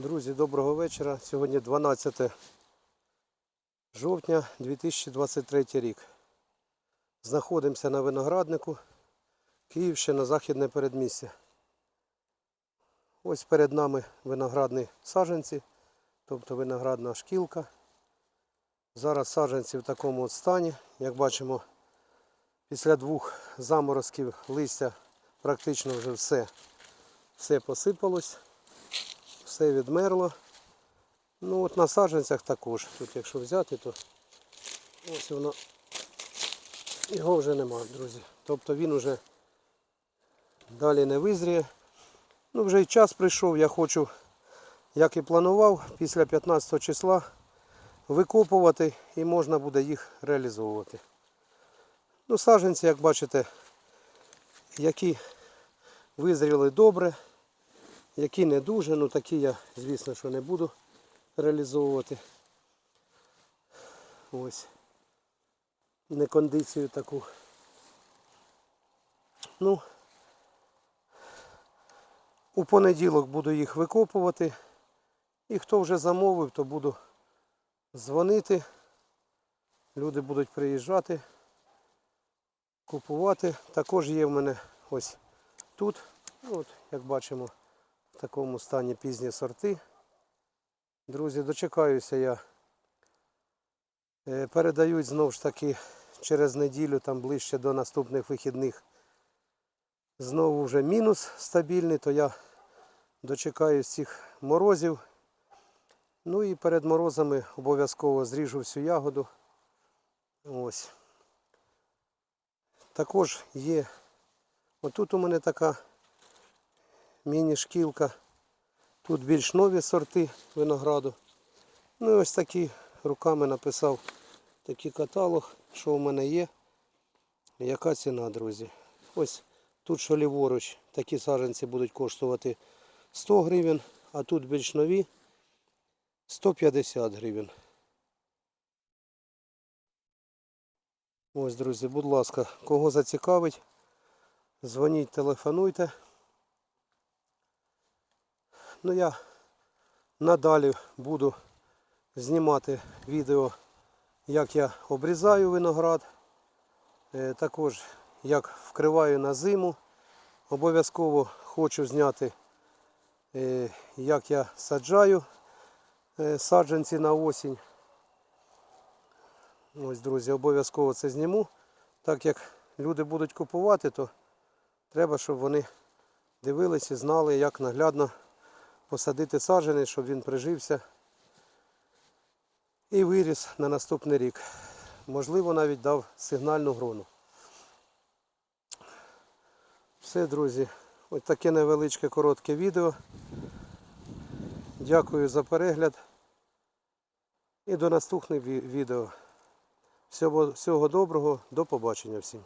Друзі, доброго вечора. Сьогодні 12 жовтня 2023 рік. Знаходимося на винограднику Київщина, Західне передмістя. Ось перед нами виноградні саджанці, тобто виноградна шкілка. Зараз саджанці в такому от стані. Як бачимо, після двох заморозків листя практично вже все, все посипалось все відмерло. Ну от на саджанцях також. Тут якщо взяти, то ось воно його вже нема, друзі. Тобто він вже далі не визріє. Ну вже й час прийшов, я хочу, як і планував, після 15 числа викопувати і можна буде їх реалізовувати. Ну, саджанці, як бачите, які визріли добре, які не дуже, ну такі я, звісно, що не буду реалізовувати. Ось. Не кондицію таку. Ну, у понеділок буду їх викопувати. І хто вже замовив, то буду дзвонити. Люди будуть приїжджати, купувати. Також є в мене ось тут, от, як бачимо, в такому стані пізні сорти. Друзі, дочекаюся я. Е, Передають знову ж таки через неділю, там ближче до наступних вихідних. Знову вже мінус стабільний, то я дочекаюсь цих морозів. Ну і перед морозами обов'язково зріжу всю ягоду. Ось. Також є. Отут у мене така міні-шкілка. Тут більш нові сорти винограду. Ну і ось такі руками написав такий каталог, що у мене є. Яка ціна, друзі. Ось тут що ліворуч, такі саджанці будуть коштувати 100 гривень, а тут більш нові 150 гривень. Ось, друзі, будь ласка, кого зацікавить, дзвоніть, телефонуйте. Ну я надалі буду знімати відео, як я обрізаю виноград, е, також як вкриваю на зиму. Обов'язково хочу зняти, е, як я саджаю е, саджанці на осінь. Ось, друзі, обов'язково це зніму. Так як люди будуть купувати, то треба, щоб вони дивилися знали, як наглядно посадити саджанець, щоб він прижився і виріс на наступний рік. Можливо, навіть дав сигнальну грону. Все, друзі, ось таке невеличке коротке відео. Дякую за перегляд. І до наступних відео. Всього, всього доброго, до побачення всім.